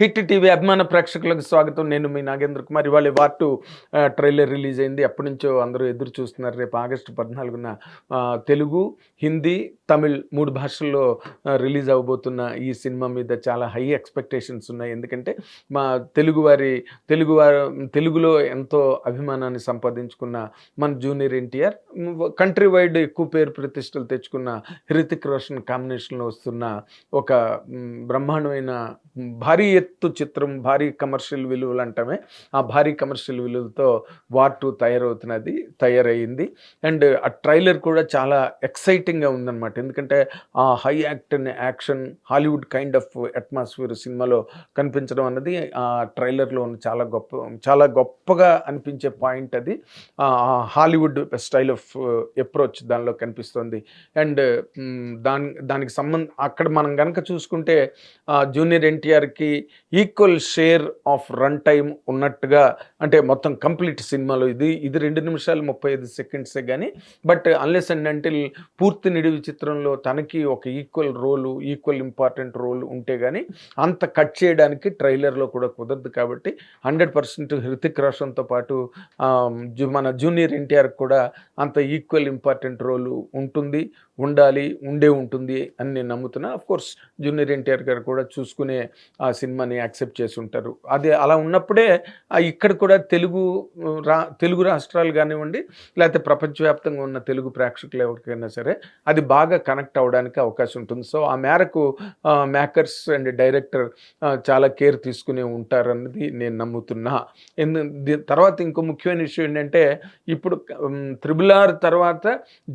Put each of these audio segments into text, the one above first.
Hit TV అభిమాన ప్రేక్షకులకు స్వాగతం. నేను మీ నాగేంద్ర కుమార్. ఇవాళ వార్టు ట్రైలర్ రిలీజ్ అయింది. ఎప్పటి నుంచో అందరూ ఎదురు చూస్తున్నారు. రేపు ఆగస్టు పద్నాలుగున తెలుగు హిందీ తమిళ్ మూడు భాషల్లో రిలీజ్ అవ్వబోతున్న ఈ సినిమా మీద చాలా హై ఎక్స్పెక్టేషన్స్ ఉన్నాయి. ఎందుకంటే మా తెలుగు వారి తెలుగు వారు తెలుగులో ఎంతో అభిమానాన్ని సంపాదించుకున్న మన జూనియర్ ఎన్టీఆర్ కంట్రీ వైడ్ ఎక్కువ పేరు ప్రతిష్టలు తెచ్చుకున్న హృతిక్ రోషన్ కాంబినేషన్లో వస్తున్న ఒక బ్రహ్మాండమైన భారీ ఎత్తు చిత్రం భారీ కమర్షియల్ విలువలు అంటామే. ఆ భారీ కమర్షియల్ విలువలతో వార్ టూ తయారవుతున్నది తయారయ్యింది. అండ్ ఆ ట్రైలర్ కూడా చాలా ఎక్సైటింగ్గా ఉందన్నమాట. ఎందుకంటే ఆ high act and action Hollywood kind of atmosphere సినిమాలో కనిపించడం అన్నది ఆ ట్రైలర్లో ఉన్న చాలా గొప్ప చాలా గొప్పగా అనిపించే పాయింట్ అది. ఆ హాలీవుడ్ స్టైల్ ఆఫ్ అప్రోచ్ దానిలో కనిపిస్తుంది. అండ్ దాని దానికి సంబంధం అక్కడ మనం కనుక చూసుకుంటే జూనియర్ ఎన్టీఆర్కి equal share of run time ఉన్నట్టుగా అంటే మొత్తం కంప్లీట్ సినిమాలో ఇది ఇది రెండు నిమిషాలు ముప్పై ఐదు సెకండ్సే కానీ బట్ అన్లెస్ అండ్ అంటిల్ పూర్తి నిడివి చిత్రంలో తనకి ఒక equal role equal important role ఉంటే కానీ అంత కట్ చేయడానికి ట్రైలర్లో కూడా కుదరదు కాబట్టి హండ్రెడ్ పర్సెంట్ హృతిక్ రోషన్తో పాటు మన జూనియర్ ఎన్టీఆర్ కూడా అంత ఈక్వల్ ఇంపార్టెంట్ రోలు ఉంటుంది. ఉండాలి ఉండే ఉంటుంది అని నేను నమ్ముతున్నా. అఫ్ కోర్స్ జూనియర్ ఎన్టీఆర్ గారు కూడా చూసుకునే ఆ సినిమాని యాక్సెప్ట్ చేసి ఉంటారు. అది అలా ఉన్నప్పుడే ఇక్కడ కూడా తెలుగు రా తెలుగు రాష్ట్రాలు కానివ్వండి లేకపోతే ప్రపంచవ్యాప్తంగా ఉన్న తెలుగు ప్రేక్షకులు ఎవరికైనా సరే అది బాగా కనెక్ట్ అవ్వడానికి అవకాశం ఉంటుంది. సో ఆ మేరకు మేకర్స్ అండ్ డైరెక్టర్ చాలా కేర్ తీసుకునే ఉంటారన్నది నేను నమ్ముతున్నా. ఎందు తర్వాత ఇంకో ముఖ్యమైన విషయం ఏంటంటే ఇప్పుడు త్రిబుల్ ఆర్ తర్వాత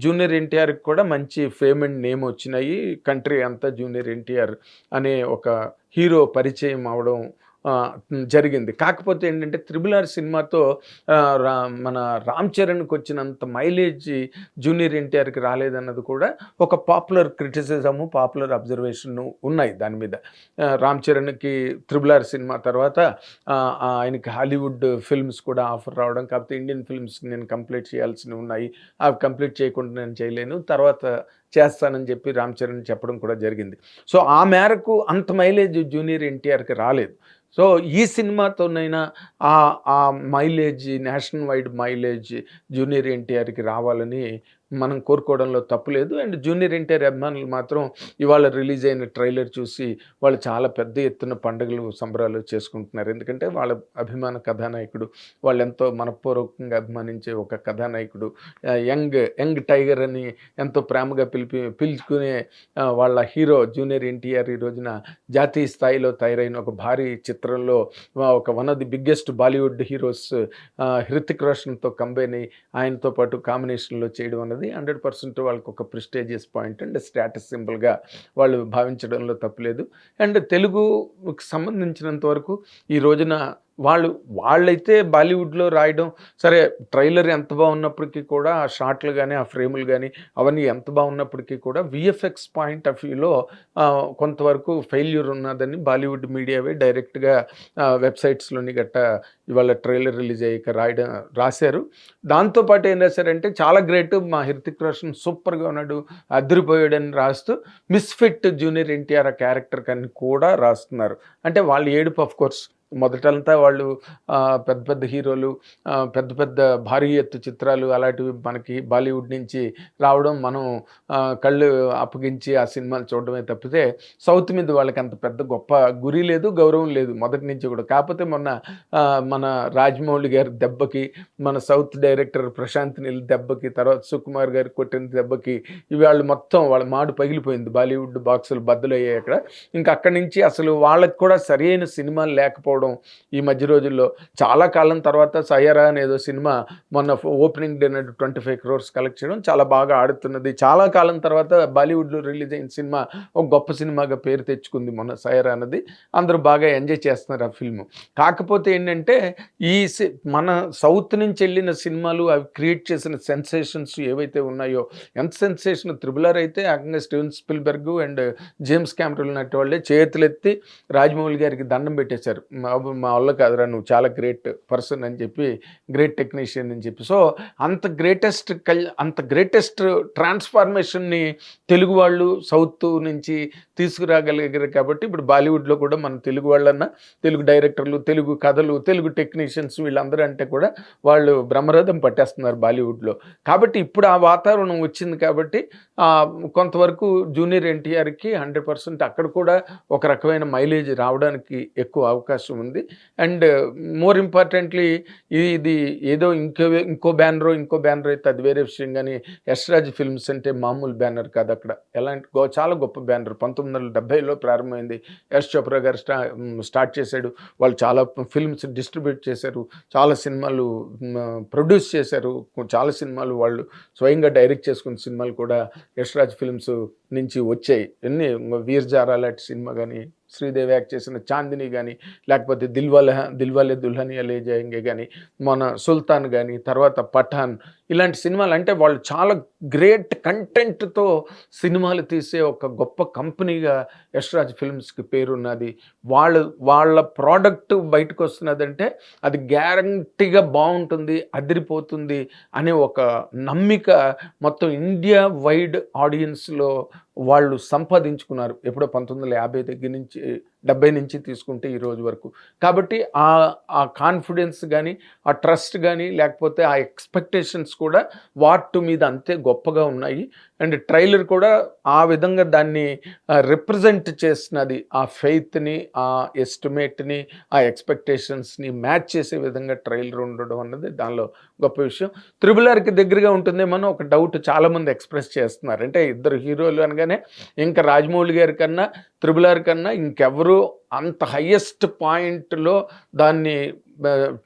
జూనియర్ ఎన్టీఆర్కి కూడా మంచి ఫేమ్ అండ్ నేమ్ వచ్చినాయి. కంట్రీ అంతా జూనియర్ ఎన్టీఆర్ అనే ఒక హీరో పరిచయం అవడం జరిగింది. కాకపోతే ఏంటంటే త్రిబుల్ ఆర్ సినిమాతో రా మన రామ్ చరణ్కి వచ్చినంత మైలేజ్ జూనియర్ ఎన్టీఆర్కి రాలేదన్నది కూడా ఒక పాపులర్ క్రిటిసిజము పాపులర్ అబ్జర్వేషన్ ఉన్నాయి దాని మీద. రామ్ చరణ్కి త్రిబుల్ ఆర్ సినిమా తర్వాత ఆయనకి హాలీవుడ్ ఫిల్మ్స్ కూడా ఆఫర్ రావడం కాకపోతే ఇండియన్ ఫిల్మ్స్ నేను కంప్లీట్ చేయాల్సినవి ఉన్నాయి. అవి కంప్లీట్ చేయకుండా నేను చేయలేను. తర్వాత చేస్తానని చెప్పి రామ్ చరణ్ చెప్పడం కూడా జరిగింది. సో ఆ మేరకు అంత మైలేజ్ జూనియర్ ఎన్టీఆర్కి రాలేదు. సో ఈ సినిమాతోనైనా ఆ ఆ mileage national wide mileage junior ఎన్టీఆర్కి రావాలని మనం కోరుకోవడంలో తప్పు లేదు. అండ్ జూనియర్ ఎన్టీఆర్ అభిమానులు మాత్రం ఇవాళ రిలీజ్ అయిన ట్రైలర్ చూసి వాళ్ళు చాలా పెద్ద ఎత్తున పండుగలు సంబరాలు చేసుకుంటున్నారు. ఎందుకంటే వాళ్ళ అభిమాన కథానాయకుడు వాళ్ళు ఎంతో మనపూర్వకంగా అభిమానించే ఒక కథానాయకుడు యంగ్ యంగ్ టైగర్ అని ఎంతో ప్రేమగా పిలిపి పిలుచుకునే వాళ్ళ హీరో జూనియర్ ఎన్టీఆర్ ఈ రోజున జాతీయ స్థాయిలో తయారైన ఒక భారీ చిత్రంలో ఒక one of the biggest Bollywood heroes Hrithik రోషన్తో combine ఆయనతో పాటు కాంబినేషన్లో చేయడం అనేది అన్నది హండ్రెడ్ పర్సెంట్ వాళ్ళకి ఒక ప్రిస్టేజియస్ పాయింట్ అండ్ స్టేటస్ సింబల్గా వాళ్ళు భావించడంలో తప్పులేదు. అండ్ తెలుగుకి సంబంధించినంత వరకు ఈ రోజున వాళ్ళు వాళ్ళైతే బాలీవుడ్లో రాయడం సరే ట్రైలర్ ఎంత బాగున్నప్పటికీ కూడా ఆ షాట్లు కానీ ఆ ఫ్రేములు కానీ అవన్నీ ఎంత బాగున్నప్పటికీ కూడా విఎఫ్ఎక్స్ పాయింట్ ఆఫ్ వ్యూలో కొంతవరకు ఫెయిల్యూర్ ఉన్నదని బాలీవుడ్ మీడియావే డైరెక్ట్గా వెబ్సైట్స్లోని గట్ట ఇవాళ ట్రైలర్ రిలీజ్ అయ్యాక రాయడం రాశారు. దాంతోపాటు ఏం రాశారంటే చాలా గ్రేట్ మా హృతిక్ రోషన్ సూపర్గా ఉన్నాడు అదిరిపోయాడని రాస్తూ మిస్ఫిట్ జూనియర్ ఎన్టీఆర్ ఆ క్యారెక్టర్ కానీ కూడా రాస్తున్నారు. అంటే వాళ్ళు ఏడుపు ఆఫ్ కోర్స్ మొదటంతా వాళ్ళు పెద్ద పెద్ద హీరోలు పెద్ద పెద్ద భారీ ఎత్తు చిత్రాలు అలాంటివి మనకి బాలీవుడ్ నుంచి రావడం మనం కళ్ళు అప్పగించి ఆ సినిమాలు చూడడమే తప్పితే సౌత్ మీద వాళ్ళకి అంత పెద్ద గొప్ప గురి లేదు గౌరవం లేదు మొదటి నుంచి కూడా. కాకపోతే మొన్న మన రాజమౌళి గారి దెబ్బకి మన సౌత్ డైరెక్టర్ ప్రశాంత్ నీల్ దెబ్బకి తర్వాత సుకుమార్ గారు కొట్టిన దెబ్బకి ఇవాళ మొత్తం వాళ్ళ మాడు పగిలిపోయింది. బాలీవుడ్ బాక్సులు బద్దలయ్యాయి అక్కడ. ఇంకా అక్కడి నుంచి అసలు వాళ్ళకి కూడా సరైన సినిమాలు లేకపోవడం ఈ మధ్య రోజుల్లో. చాలా కాలం తర్వాత సయ్యరా అనేదో సినిమా మొన్న opening day twenty five crores collect చేయడం చాలా బాగా ఆడుతున్నది. చాలా కాలం తర్వాత బాలీవుడ్లో రిలీజ్ అయిన సినిమా ఒక గొప్ప సినిమాగా పేరు తెచ్చుకుంది మొన్న సయ్యరా అన్నది. అందరూ బాగా ఎంజాయ్ చేస్తున్నారు ఆ ఫిల్మ్. కాకపోతే ఏంటంటే ఈ సి- మన సౌత్ నుంచి వెళ్ళిన సినిమాలు అవి క్రియేట్ చేసిన సెన్సేషన్స్ ఏవైతే ఉన్నాయో ఎంత సెన్సేషన్ త్రిబులర్ అయితే ఏకంగా Steven Spielberg and James Cameron లాంటి వాళ్ళే చేతులెత్తి రాజమౌళి గారికి దండం పెట్టేశారు. బాబు మా వల్ల కాదురా నువ్వు చాలా గ్రేట్ పర్సన్ అని చెప్పి గ్రేట్ టెక్నీషియన్ అని చెప్పి. సో అంత గ్రేటెస్ట్ కల్ అంత గ్రేటెస్ట్ ట్రాన్స్ఫార్మేషన్ని తెలుగు వాళ్ళు సౌత్ నుంచి తీసుకురాగలిగారు కాబట్టి ఇప్పుడు బాలీవుడ్లో కూడా మన తెలుగు వాళ్ళన్న తెలుగు డైరెక్టర్లు తెలుగు కథలు తెలుగు టెక్నీషియన్స్ వీళ్ళందరూ అంటే కూడా వాళ్ళు బ్రహ్మరథం పట్టేస్తున్నారు బాలీవుడ్లో. కాబట్టి ఇప్పుడు ఆ వాతావరణం వచ్చింది కాబట్టి కొంతవరకు జూనియర్ ఎన్టీఆర్కి హండ్రెడ్ పర్సెంట్ అక్కడ కూడా ఒక రకమైన మైలేజ్ రావడానికి ఎక్కువ అవకాశం ఉంది. అండ్ మోర్ ఇంపార్టెంట్లీ ఇది ఏదో ఇంకో ఇంకో బ్యానర్ ఇంకో బ్యానర్ అయితే అది వేరే విషయం. కానీ యశ్రాజ్ ఫిల్మ్స్ అంటే మామూలు బ్యానర్ కాదు అక్కడ. ఎలాంటి గో చాలా గొప్ప బ్యానర్ పంతొమ్మిది వందల డెబ్బైలో ప్రారంభమైంది. యశ్ చోప్రా గారు స్టా స్టార్ట్ చేశాడు. వాళ్ళు చాలా ఫిల్మ్స్ డిస్ట్రిబ్యూట్ చేశారు. చాలా సినిమాలు ప్రొడ్యూస్ చేశారు. చాలా సినిమాలు వాళ్ళు స్వయంగా డైరెక్ట్ చేసుకున్న సినిమాలు కూడా యశ్రాజ్ ఫిల్మ్స్ నుంచి వచ్చాయి. ఎన్ని వీర్ జారా లాంటి సినిమా కానీ శ్రీదేవి యాక్ట్ చేసిన చాందిని కానీ లేకపోతే దిల్వాలే దిల్వాలే దుల్హనియా లే జాయింగే కానీ మన సుల్తాన్ కానీ తర్వాత పఠాన్ ఇలాంటి సినిమాలు అంటే వాళ్ళు చాలా గ్రేట్ కంటెంట్తో సినిమాలు తీసే ఒక గొప్ప కంపెనీగా యశ్రాజ్ ఫిల్మ్స్కి పేరున్నది. వాళ్ళు వాళ్ళ ప్రోడక్ట్ బయటకు వస్తున్నదంటే అది గ్యారంటీగా బాగుంటుంది అదిరిపోతుంది అనే ఒక నమ్మిక మొత్తం ఇండియా వైడ్ ఆడియన్స్లో వాళ్ళు సంపాదించుకున్నారు. ఎప్పుడో పంతొమ్మిది వందల యాభై దగ్గర నుంచి డెబ్బై నుంచి తీసుకుంటే ఈ రోజు వరకు. కాబట్టి ఆ ఆ కాన్ఫిడెన్స్ కానీ ఆ ట్రస్ట్ కానీ లేకపోతే ఆ ఎక్స్పెక్టేషన్స్ కూడా వాటి మీద అంతే గొప్పగా ఉన్నాయి. అండ్ ట్రైలర్ కూడా ఆ విధంగా దాన్ని రిప్రజెంట్ చేసినది ఆ ఫెయిత్ని ఆ ఎస్టిమేట్ని ఆ ఎక్స్పెక్టేషన్స్ని మ్యాచ్ చేసే విధంగా ట్రైలర్ ఉండడం అన్నది దానిలో గొప్ప విషయం. త్రిబుల్ ఆర్కి దగ్గరగా ఉంటుందేమో ఒక డౌట్ చాలామంది ఎక్స్ప్రెస్ చేస్తున్నారు. అంటే ఇద్దరు హీరోలు అనగానే ఇంకా రాజమౌళి గారి కన్నా త్రిబుల్ ఆర్ కన్నా ఇంకెవరు toujours అంత హయ్యెస్ట్ పాయింట్లో దాన్ని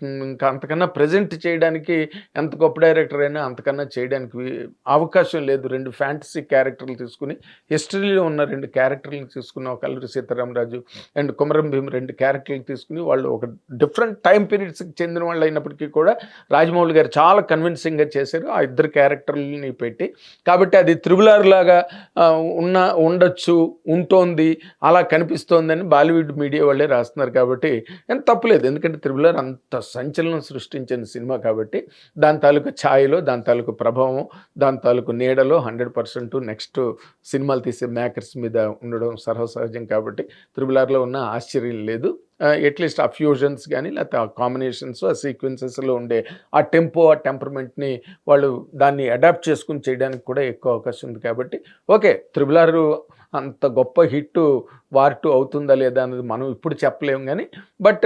ఇంకా అంతకన్నా ప్రజెంట్ చేయడానికి ఎంత గొప్ప డైరెక్టర్ అయినా అంతకన్నా చేయడానికి అవకాశం లేదు. రెండు ఫ్యాంటసీ క్యారెక్టర్లు తీసుకుని హిస్టరీలో ఉన్న రెండు క్యారెక్టర్లు తీసుకుని ఒక అల్లూరి సీతారామరాజు అండ్ కుమరం భీమ్ రెండు క్యారెక్టర్లు తీసుకుని వాళ్ళు ఒక డిఫరెంట్ టైం పీరియడ్స్కి చెందిన వాళ్ళు అయినప్పటికీ కూడా రాజమౌళి గారు చాలా కన్విన్సింగ్గా చేశారు. ఆ ఇద్దరు క్యారెక్టర్లని పెట్టి. కాబట్టి అది త్రిబులార్ లాగా ఉన్న ఉండొచ్చు ఉంటోంది అలా కనిపిస్తోందని బాలీవుడ్ మీడియా వాళ్ళే రాస్తున్నారు కాబట్టి ఏం తప్పులేదు ఎందుకంటే త్రిబులర్ అంత సంచలనం సృష్టించిన సినిమా కాబట్టి దాని తాలూకు ఛాయలో దాని తాలూకు ప్రభావం దాని తాలూకు నీడలో హండ్రెడ్ పర్సెంట్ నెక్స్ట్ సినిమాలు తీసే మేకర్స్ మీద ఉండడం సర్వసహజం కాబట్టి త్రిబులార్లో ఉన్న ఆశ్చర్యం లేదు. అట్లీస్ట్ ఆ ఫ్యూజన్స్ కానీ లేకపోతే ఆ కాంబినేషన్స్ ఆ సీక్వెన్సెస్లో ఉండే ఆ టెంపో ఆ టెంపర్మెంట్ని వాళ్ళు దాన్ని అడాప్ట్ చేసుకుని చేయడానికి కూడా ఎక్కువ అవకాశం ఉంది కాబట్టి ఓకే త్రిబులారు అంత గొప్ప హిట్ వార్ టూ అవుతుందా లేదా అనేది మనం ఇప్పుడు చెప్పలేము కానీ బట్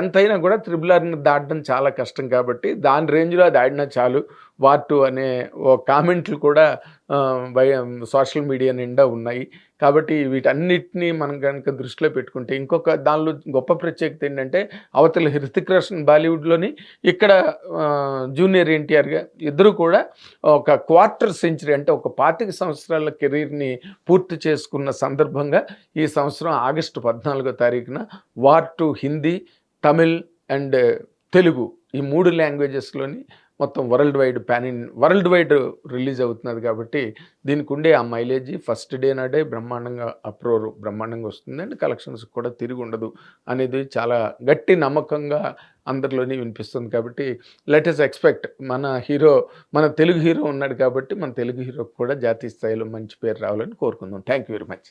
ఎంతైనా కూడా త్రిబుల్ ఆర్ని దాటడం చాలా కష్టం కాబట్టి దాని రేంజ్లో అది ఆడినా చాలు. వార్ టూ అనే ఓ కామెంట్లు కూడా సోషల్ మీడియా నిండా ఉన్నాయి. కాబట్టి వీటన్నిటిని మనం కనుక దృష్టిలో పెట్టుకుంటే ఇంకొక దానిలో గొప్ప ప్రత్యేకత ఏంటంటే అవతల హృతిక్ రోషన్ బాలీవుడ్లోని ఇక్కడ జూనియర్ ఎన్టీఆర్గా ఇద్దరు కూడా ఒక క్వార్టర్ సెంచరీ అంటే ఒక పాతిక సంవత్సరాల కెరీర్ని పూర్తి చేసుకున్న సందర్భంగా ఈ సంవత్సరం ఆగస్టు పద్నాలుగో తారీఖున War two Hindi Tamil and Telugu ఈ మూడు లాంగ్వేజెస్లోని మొత్తం world wide pan in world wide release అవుతున్నది కాబట్టి దీనికి ఉండే ఆ మైలేజ్ ఫస్ట్ డే నాడే బ్రహ్మాండంగా అప్రోర్ బ్రహ్మాండంగా వస్తుంది అండ్ కలెక్షన్స్ కూడా తిరిగి ఉండదు అనేది చాలా గట్టి నమ్మకంగా అందరిలోనే వినిపిస్తుంది కాబట్టి లెట్ ఇస్ ఎక్స్పెక్ట్ మన హీరో మన తెలుగు హీరో ఉన్నాడు కాబట్టి మన తెలుగు హీరో కూడా జాతీయ స్థాయిలో మంచి పేరు రావాలని కోరుకుందాం. Thank you very much